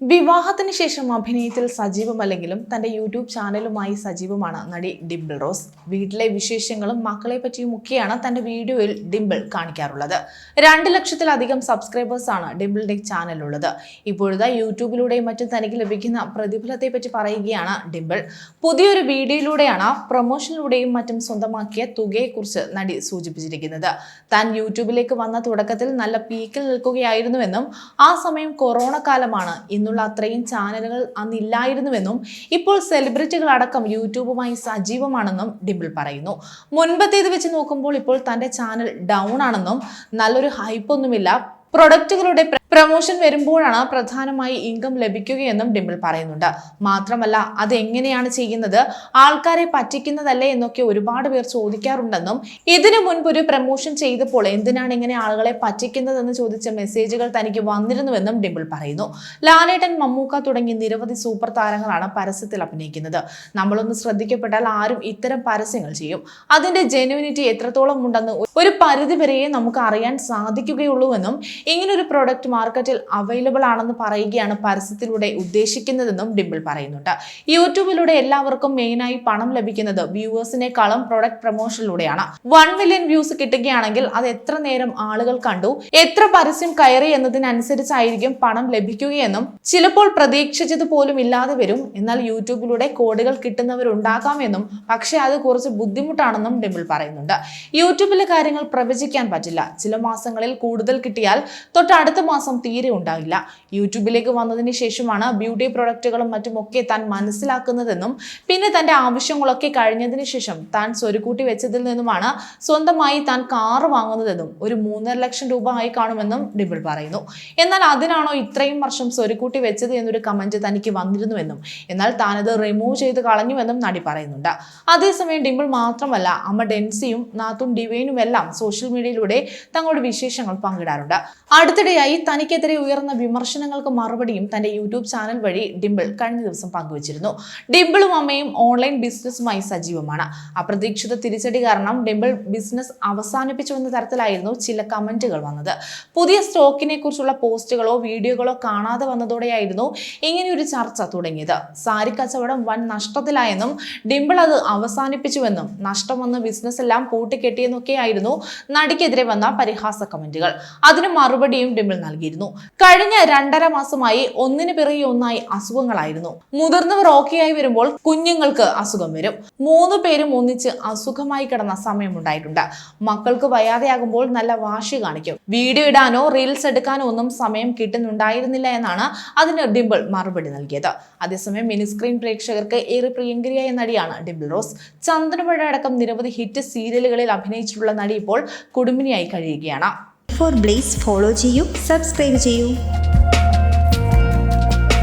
വിവാഹത്തിന് ശേഷം അഭിനയത്തിൽ സജീവമല്ലെങ്കിലും തന്റെ യൂട്യൂബ് ചാനലുമായി സജീവമാണ് നടി ഡിംപിൾ റോസ്. വീട്ടിലെ വിശേഷങ്ങളും മക്കളെ പറ്റിയും ഒക്കെയാണ് തന്റെ വീഡിയോയിൽ ഡിംപിൾ കാണിക്കാറുള്ളത്. രണ്ട് ലക്ഷത്തിലധികം സബ്സ്ക്രൈബേഴ്സ് ആണ് ഡിംപിളിന്റെ ചാനലുള്ളത് ഇപ്പോഴത്തെ യൂട്യൂബിലൂടെയും മറ്റും തനിക്ക് ലഭിക്കുന്ന പ്രതിഫലത്തെ പറ്റി പറയുകയാണ് ഡിംപിൾ. പുതിയൊരു വീഡിയോയിലൂടെയാണ് പ്രൊമോഷനിലൂടെയും മറ്റും സ്വന്തമാക്കിയ തുകയെക്കുറിച്ച് നടി സൂചിപ്പിച്ചിരിക്കുന്നത്. താൻ യൂട്യൂബിലേക്ക് വന്ന തുടക്കത്തിൽ നല്ല പീക്കിൽ നിൽക്കുകയായിരുന്നുവെന്നും ആ സമയം കൊറോണ കാലമാണ് ഇന്നുള്ള അത്രയും ചാനലുകൾ അന്നില്ലായിരുന്നുവെന്നും ഇപ്പോൾ സെലിബ്രിറ്റികൾ അടക്കം യൂട്യൂബുമായി സജീവമാണെന്നും ഡിംപിൾ പറയുന്നു. മുൻപത്തേത് വെച്ച് നോക്കുമ്പോൾ ഇപ്പോൾ തന്റെ ചാനൽ ഡൗൺ ആണെന്നും നല്ലൊരു ഹൈപ്പൊന്നുമില്ല പ്രൊഡക്റ്റുകളുടെ പ്ര- പ്രൊമോഷൻ വരുമ്പോഴാണ് പ്രധാനമായി ഇൻകം ലഭിക്കുകയെന്നും ഡിമ്പിൾ പറയുന്നുണ്ട്. മാത്രമല്ല അത് എങ്ങനെയാണ് ചെയ്യുന്നത്? ആൾക്കാരെ പറ്റിക്കുന്നതല്ലേ എന്നൊക്കെ ഒരുപാട് പേർ ചോദിക്കാറുണ്ടെന്നും ഇതിനു മുൻപ് ഒരു പ്രമോഷൻ ചെയ്തപ്പോൾ എന്തിനാണ് ഇങ്ങനെ ആളുകളെ പറ്റിക്കുന്നതെന്ന് ചോദിച്ച മെസ്സേജുകൾ തനിക്ക് വന്നിരുന്നുവെന്നും ഡിമ്പിൾ പറയുന്നു. ലാലേട്ടൻ മമ്മൂക്ക തുടങ്ങി നിരവധി സൂപ്പർ താരങ്ങളാണ് പരസ്യത്തിൽ അഭിനയിക്കുന്നത്. നമ്മളൊന്ന് ശ്രദ്ധിക്കപ്പെട്ടാൽ ആരും ഇത്തരം പരസ്യങ്ങൾ ചെയ്യും. അതിന്റെ ജെന്യൂനിറ്റി എത്രത്തോളം ഉണ്ടെന്ന് ഒരു പരിധി വരെയേ നമുക്ക് അറിയാൻ സാധിക്കുകയുള്ളൂവെന്നും ഇങ്ങനൊരു പ്രോഡക്റ്റ് മാർക്കറ്റിൽ അവൈലബിൾ ആണെന്ന് പറയുകയാണ് പരസ്യത്തിലൂടെ ഉദ്ദേശിക്കുന്നതെന്നും ഡിംപിൾ പറയുന്നുണ്ട്. യൂട്യൂബിലൂടെ എല്ലാവർക്കും മെയിനായി പണം ലഭിക്കുന്നത് വ്യൂവേഴ്സിനേക്കാളും പ്രൊഡക്റ്റ് പ്രൊമോഷനിലൂടെയാണ് വൺ മില്യൺ വ്യൂസ് കിട്ടുകയാണെങ്കിൽ അത് എത്ര നേരം ആളുകൾ കണ്ടു എത്ര പരസ്യം കയറി എന്നതിനനുസരിച്ചായിരിക്കും പണം ലഭിക്കുകയെന്നും ചിലപ്പോൾ പ്രതീക്ഷിച്ചത് പോലും ഇല്ലാതെ വരും എന്നാൽ യൂട്യൂബിലൂടെ കോടികൾ കിട്ടുന്നവരുണ്ടാകാമെന്നും പക്ഷേ അത് കുറച്ച് ബുദ്ധിമുട്ടാണെന്നും ഡിംപിൾ പറയുന്നുണ്ട്. യൂട്യൂബിലെ കാര്യങ്ങൾ പ്രവചിക്കാൻ പറ്റില്ല. ചില മാസങ്ങളിൽ കൂടുതൽ കിട്ടിയാൽ തൊട്ട് അടുത്ത മാസം തീരെ ഉണ്ടാകില്ല യൂട്യൂബിലേക്ക് വന്നതിന് ശേഷമാണ് ബ്യൂട്ടി പ്രൊഡക്റ്റുകളും മറ്റുമൊക്കെ താൻ മനസ്സിലാക്കുന്നതെന്നും പിന്നെ തന്റെ ആവശ്യങ്ങളൊക്കെ കഴിഞ്ഞതിന് ശേഷം താൻ സ്വരുക്കൂട്ടി വെച്ചതിൽ നിന്നുമാണ് സ്വന്തമായി താൻ കാറ് വാങ്ങുന്നതെന്നും ഒരു മൂന്നര ലക്ഷം രൂപ ആയി കാണുമെന്നും ഡിബിൾ പറയുന്നു. എന്നാൽ അതിനാണോ ഇത്രയും വർഷം സ്വരുക്കൂട്ടി വെച്ചത് എന്നൊരു കമന്റ് തനിക്ക് വന്നിരുന്നുവെന്നും എന്നാൽ താനത് റിമൂവ് ചെയ്ത് കളഞ്ഞുവെന്നും നടി പറയുന്നുണ്ട്. അതേസമയം ഡിമ്പിൾ മാത്രമല്ല അമ്മ ഡെൻസിയും നാത്തും ഡിവൈനും എല്ലാം സോഷ്യൽ മീഡിയയിലൂടെ തങ്ങളുടെ വിശേഷങ്ങൾ പങ്കിടാറുണ്ട്. അടുത്തിടെയായി തനിക്കെതിരെ ഉയർന്ന വിമർശനങ്ങൾക്ക് മറുപടിയും തന്റെ യൂട്യൂബ് ചാനൽ വഴി ഡിംപിൾ കഴിഞ്ഞ ദിവസം പങ്കുവച്ചിരുന്നു. ഡിംപിളും അമ്മയും ഓൺലൈൻ ബിസിനസ്സുമായി സജീവമാണ്. അപ്രതീക്ഷിത തിരിച്ചടി കാരണം ഡിംപിൾ ബിസിനസ് അവസാനിപ്പിച്ചു എന്ന തരത്തിലായിരുന്നു ചില കമന്റുകൾ വന്നത്. പുതിയ സ്റ്റോക്കിനെ കുറിച്ചുള്ള പോസ്റ്റുകളോ വീഡിയോകളോ കാണാതെ വന്നതോടെയായിരുന്നു ഇങ്ങനെയൊരു ചർച്ച തുടങ്ങിയത്. സാരി കച്ചവടം വൻ നഷ്ടത്തിലായെന്നും ഡിംപിൾ അത് അവസാനിപ്പിച്ചുവെന്നും നഷ്ടം വന്ന് ബിസിനസ് എല്ലാം പൂട്ടിക്കെട്ടിയെന്നൊക്കെയായിരുന്നു നടിക്കെതിരെ വന്ന പരിഹാസ കമന്റുകൾ. അതിന് മറുപടിയും ഡിംപിൾ നൽകിയിരുന്നു കഴിഞ്ഞ രണ്ടര മാസമായി ഒന്നിനു പിറകെ ഒന്നായി അസുഖങ്ങളായിരുന്നു. മുതിർന്നവർ ഓക്കെയായി വരുമ്പോൾ കുഞ്ഞുങ്ങൾക്ക് അസുഖം വരും. മൂന്ന് പേരും ഒന്നിച്ച് അസുഖമായി കിടന്ന സമയമുണ്ടായിട്ടുണ്ട്. മക്കൾക്ക് വയ്യാതെയാകുമ്പോൾ നല്ല വാശി കാണിക്കും. വീഡിയോ ഇടാനോ റീൽസ് എടുക്കാനോ ഒന്നും സമയം കിട്ടുന്നുണ്ടായിരുന്നില്ല എന്നാണ് അതിന് ഡിംപിൾ മറുപടി നൽകിയത്. അതേസമയം മിനിസ്ക്രീൻ പ്രേക്ഷകർക്ക് ഏറെ പ്രിയങ്കരിയായ നടിയാണ് ഡിംപിൾ റോസ്. ചന്ദ്രമഴ അടക്കം നിരവധി ഹിറ്റ് സീരിയലുകളിൽ അഭിനയിച്ചിട്ടുള്ള നടി ഇപ്പോൾ കുടുംബിനിയായി കഴിയുകയാണ്. ഫോർ ബ്ലേസ് ഫോളോ ചെയ്യൂ സബ്സ്ക്രൈബ് ചെയ്യൂ.